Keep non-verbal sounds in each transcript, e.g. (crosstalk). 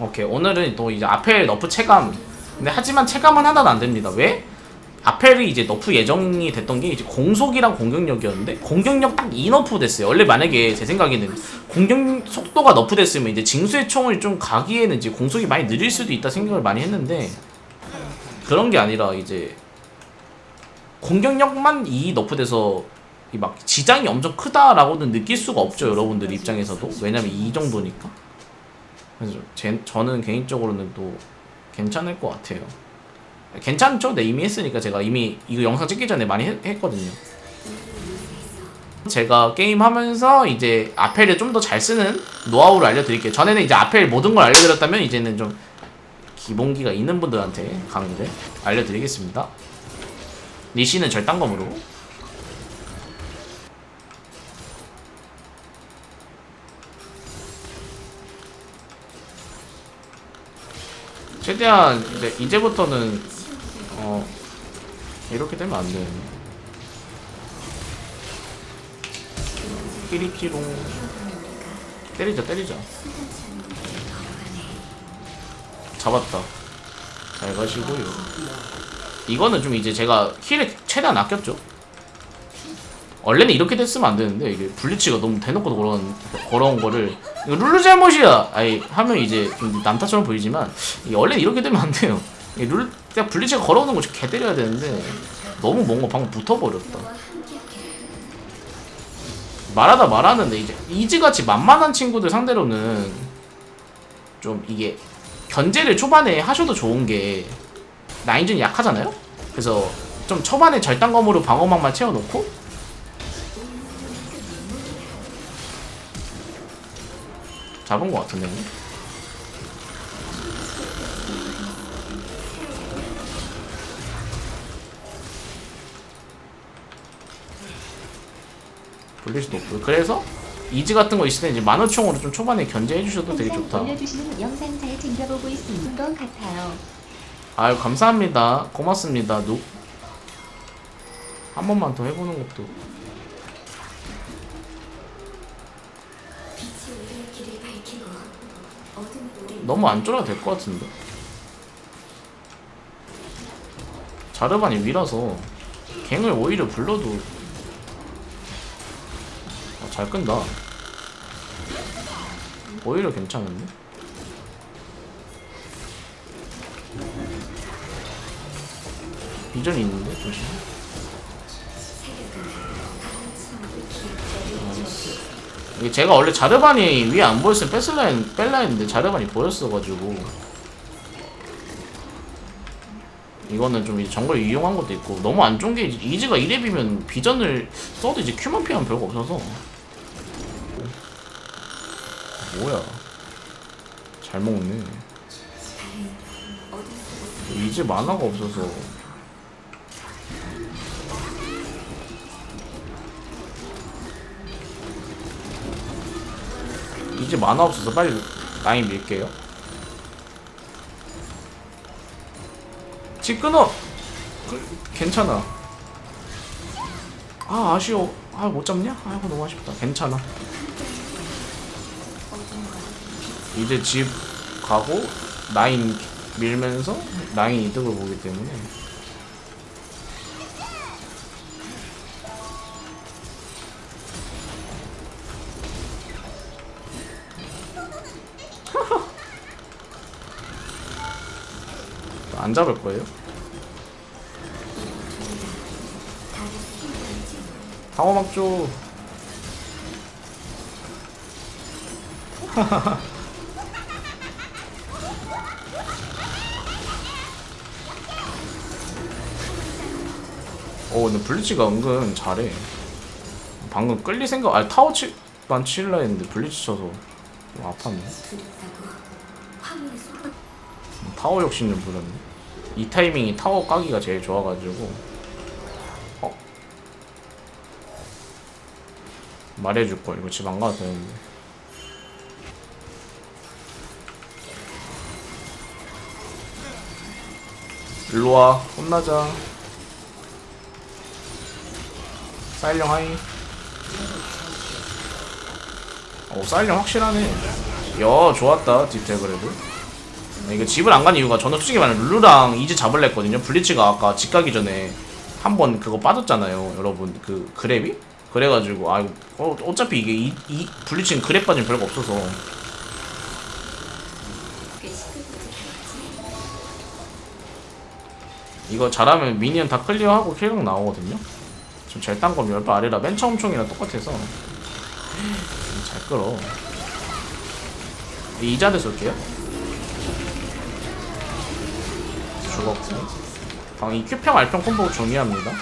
오케이 오늘은 또 이제 아펠 너프 체감. 근데 하지만 체감은 하나도 안 됩니다. 왜? 아펠이 이제 너프 예정이 됐던 게 이제 공속이랑 공격력이었는데 공격력 딱 2너프 됐어요. 원래 만약에 제 생각에는 공격 속도가 너프 됐으면 이제 징수의 총을 좀 가기에는 이제 공속이 많이 느릴 수도 있다 생각을 많이 했는데 그런 게 아니라 이제 공격력만 2 너프 돼서 이막 지장이 엄청 크다라고는 느낄 수가 없죠 여러분들 입장에서도. 왜냐면 이 정도니까 그래서 제, 저는 개인적으로는 또 괜찮을 것 같아요. 괜찮죠? 네 이미 했으니까 제가 이미 이거 영상 찍기 전에 많이 했, 했거든요. 제가 게임 하면서 이제 아펠을 좀 더 잘 쓰는 노하우를 알려드릴게요. 전에는 이제 아펠 모든 걸 알려드렸다면 이제는 좀 기본기가 있는 분들한테 강의를 알려드리겠습니다. 리시는 절단검으로 최대한 이제 이제부터는 어 이렇게 되면 안 돼. 끼리끼롱. 때리자 때리자. 잡았다. 잘 가시고요. 이거는 좀 이제 제가 힐을 최대한 아꼈죠. 원래는 이렇게 됐으면 안 되는데 이게 블리치가 너무 대놓고 걸어온, 걸어온 거를 룰루 잘못이야. 아이 하면 이제 좀 남타처럼 보이지만 원래는 이렇게 되면 안 돼요. 이 룰, 그냥 블리치가 걸어오는 거 개 때려야 되는데 너무 뭔가 방금 붙어버렸다. 말하다 말하는데 이제 이즈같이 만만한 친구들 상대로는 좀 이게 견제를 초반에 하셔도 좋은 게 나인전이 약하잖아요? 그래서 좀 초반에 절단검으로 방어막만 채워놓고 잡은 것 같은데 블리스 높고 그래서 이즈 같은 거 있을 때 이제 만호총으로 좀 초반에 견제해 주셔도 되게 좋다. 올려주시는 영상 잘 챙겨보고 있는 것 같아요. 아유 감사합니다. 고맙습니다 누... 한 번만 더 해보는 것도 너무 안 쫄아도 될 것 같은데. 자르반이 위라서 갱을 오히려 불러도 아, 잘 끈다. 오히려 괜찮은데? 비전이 있는데 조심. 제가 원래 자르반이 위에 안 보였으면 뺐을라 했, 뺄라 했는데 자르반이 보였어가지고. 이거는 좀 이제 정글 이용한 것도 있고 너무 안 좋은 게 이즈가 2렙이면 비전을 써도 이제 큐만 피하면 별거 없어서. 뭐야. 잘 먹네. 이제 만화가 없어서 이제 만화 없어서 빨리 라인 밀게요. 지 끊어! 그, 괜찮아. 아 아쉬워. 아 못 잡냐? 아이고 너무 아쉽다. 괜찮아. 이제 집 가고 라인 밀면서 라인 이득을 보기 때문에 (laughs) 안 잡을 거예요? 방어막 줘. (laughs) 오, 근데 블리치가 은근 잘해. 방금 끌리 생각, 아니 타워 치만 치려 했는데 블리치 쳐서 좀 아팠네. 타워 욕심을 부렸네. 이 타이밍이 타워 까기가 제일 좋아가지고. 어? 말해줄걸. 이거 집 안 가도 되는데. 일로와. 혼나자. 사일령 하이. 오, 사일령 확실하네. 야, 좋았다. 딥테 그래도. 이거 집을 안 간 이유가 저는 솔직히 말하면 룰루랑 이즈 잡을려 했거든요. 블리츠가 아까 집 가기 전에 한번 그거 빠졌잖아요. 여러분 그 그랩이? 그래가지고 아 어, 어차피 이게 이, 이 블리츠는 그랩 빠지면 별거 없어서 이거 잘하면 미니언 다 클리어하고 킬각 나오거든요. 지금 절단검 10발 아래라 맨 처음 총이랑 똑같아서 잘 끌어. 이자드 쏠게요. 죽었고. 방이 Q평 R평 콤보 중요합니다.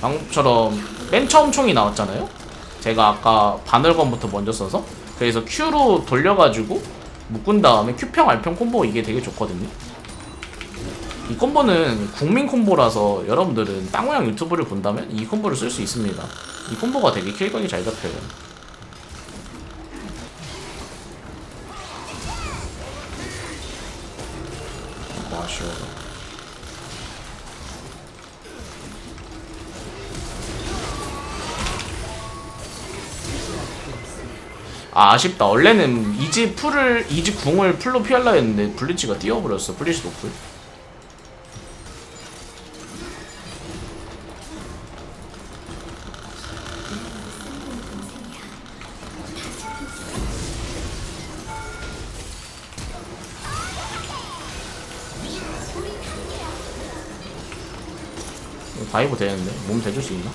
방금처럼 맨 처음 총이 나왔잖아요. 제가 아까 바늘검부터 먼저 써서 그래서 Q로 돌려가지고 묶은 다음에 Q평 R평 콤보 이게 되게 좋거든요. 이 콤보는 국민 콤보라서 여러분들은 땅모양 유튜브를 본다면 이 콤보를 쓸 수 있습니다. 이 콤보가 되게 킬각이 잘 잡혀요. 아, 아쉬워. 아 아쉽다. 원래는 이지 풀을 이지 궁을 풀로 피할라 했는데 블리치가 뛰어버렸어. 블리치 노플. 다이브 되는데 몸 대줄 수 있나?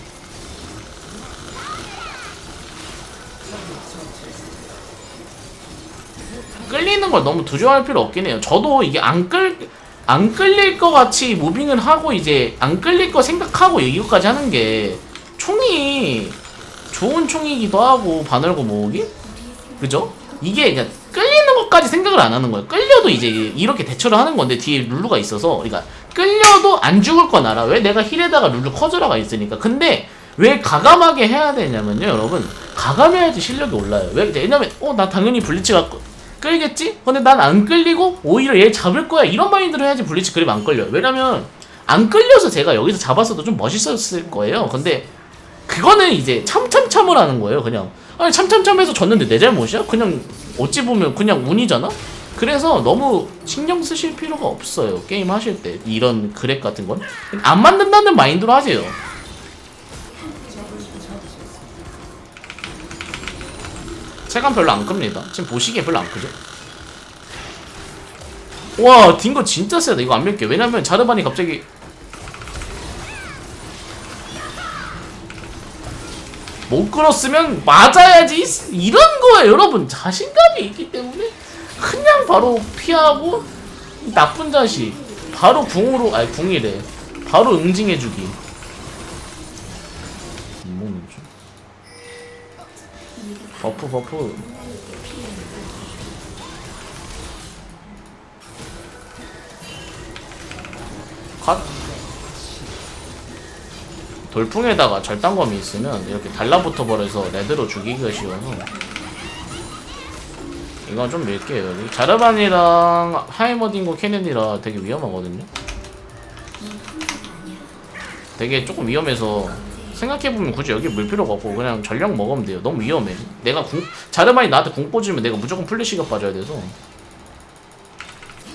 끌리는 걸 너무 두려워할 필요 없긴 해요. 저도 이게 안 끌, 안 끌릴 것 같이 무빙을 하고 이제 안 끌릴 거 생각하고 이거까지 하는 게 총이 좋은 총이기도 하고 바늘고 모으기? 그죠? 이게 그냥 끌리는 것까지 생각을 안 하는 거예요. 끌려도 이제 이렇게 대처를 하는 건데 뒤에 룰루가 있어서 그러니까 끌려도 안 죽을 건 알아. 왜 내가 힐에다가 룰루 커져라가 있으니까. 근데 왜 가감하게 해야 되냐면요, 여러분. 가감해야지 실력이 올라요. 왜? 왜냐면 어 나 당연히 블리츠가 끌- 끌겠지? 근데 난 안 끌리고 오히려 얘 잡을 거야. 이런 마인드로 해야지 블리츠 그립 안 끌려요. 왜냐면 안 끌려서 제가 여기서 잡았어도 좀 멋있었을 거예요. 근데 그거는 이제 참참참을 하는 거예요. 그냥 아니 참참참해서 졌는데 내 잘못이야? 그냥 어찌 보면 그냥 운이잖아. 그래서 너무 신경 쓰실 필요가 없어요. 게임 하실 때 이런 그랩 같은 건 안 만든다는 마인드로 하세요. 체감 별로 안 큽니다. 지금 보시기에 별로 안 크죠? 와, 딩거 진짜 세다. 이거 안 믿게. 왜냐면 자르반이 갑자기 못 끌었으면 맞아야지 이런 거예요 여러분 자신감이 있기 때문에 그냥 바로 피하고 이 나쁜 자식. 바로 궁으로 아니 궁이래. 바로 응징해주기. 못 먹는지? 버프 버프. 컷. 돌풍에다가 절단검이 있으면 이렇게 달라붙어 버려서 레드로 죽이기가 쉬워서 이건 좀 밀게요. 자르반이랑 하이머딩고 캐넨이라 되게 위험하거든요. 되게 조금 위험해서 생각해보면 굳이 여기 물 필요가 없고 그냥 전력 먹으면 돼요. 너무 위험해. 내가 궁 자르반이 나한테 궁 꽂으면 내가 무조건 플래시가 빠져야 돼서.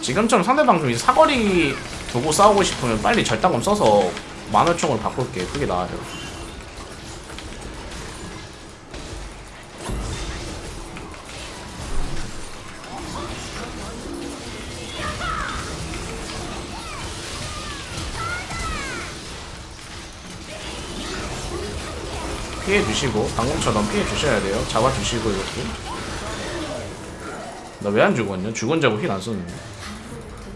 지금처럼 상대방 좀 사거리 두고 싸우고 싶으면 빨리 절단검 써서 만월총을 바꿀게 그게 나아요 피해 주시고 방금처럼 피해 주셔야 돼요 잡아 주시고 이렇게 나왜 안 죽었냐 죽은 자고 힐 안 썼는데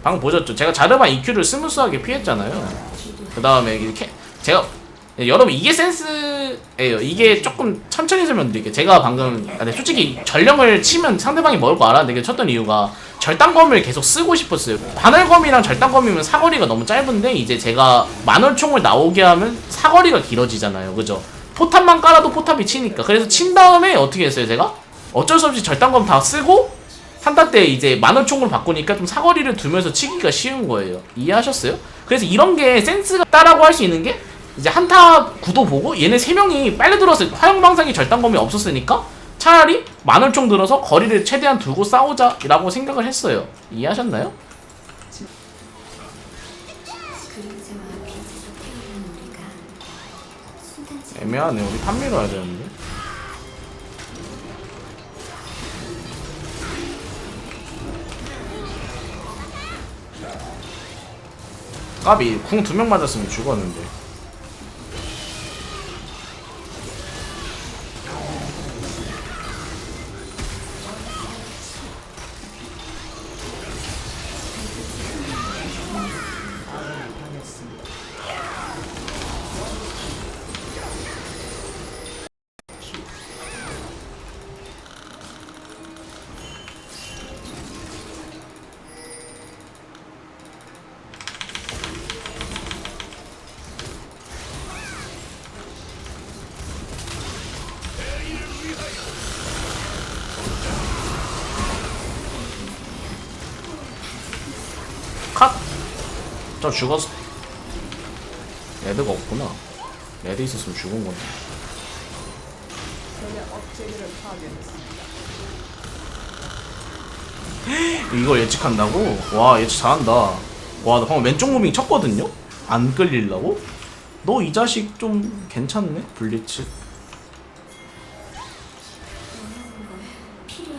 방금 보셨죠? 제가 자르반 EQ를 스무스하게 피했잖아요. 그 다음에 이렇게 제가 여러분 이게 센스예요. 이게 조금 천천히 설명드릴게요. 제가 방금 아, 근데 솔직히 전령을 치면 상대방이 먹을 거 알았는데 쳤던 이유가 절단검을 계속 쓰고 싶었어요. 바늘검이랑 절단검이면 사거리가 너무 짧은데 이제 제가 만월총을 나오게 하면 사거리가 길어지잖아요. 그죠? 포탑만 깔아도 포탑이 치니까. 그래서 친 다음에 어떻게 했어요, 제가? 어쩔 수 없이 절단검 다 쓰고 한타 때 이제 만원총으로 바꾸니까 좀 사거리를 두면서 치기가 쉬운 거예요. 이해하셨어요? 그래서 이런 게 센스가 따라고 할 수 있는 게 이제 한타 구도 보고 얘네 세 명이 빨려 들어서 화영방상이 절단검이 없었으니까 차라리 만월총 들어서 거리를 최대한 두고 싸우자 라고 생각을 했어요. 이해하셨나요? 애매하네. 우리 탑미로 해야 되는데. 까비 궁 두 명 맞았으면 죽었는데. 저 죽었어. 레드가 없구나. 레드 있었으면 죽은 건데. 이걸 예측한다고? 와 예측 잘한다. 와나 방금 왼쪽 무빙 쳤거든요? 안 끌리려고? 너 이 자식 좀 괜찮네? 블리츠.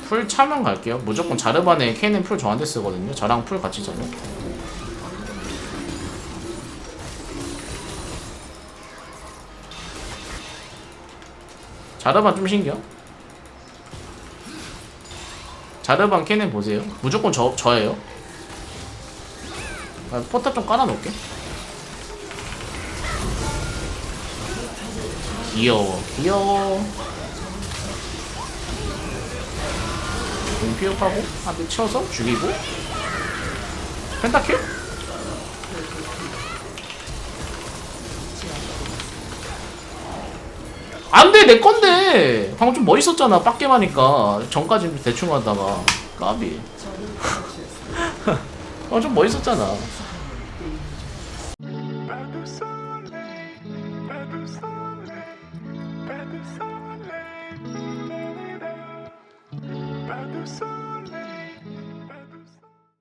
풀 차면 갈게요. 무조건 자르반에 케이는 풀 저한테 쓰거든요. 저랑 풀 같이 잡아. 자르반 좀 신기해. 자르반 케넨 보세요. 무조건 저 저예요. 아, 포탑 좀 깔아놓을게. 귀여워, 귀여워. 공피업하고 한대 쳐서 죽이고 펜타킬? 안 돼 내 건데. 방금 좀 멋있었잖아 빡겜 하니까. 전까지 대충 하다가. 까비. (laughs) 어좀 멋있었잖아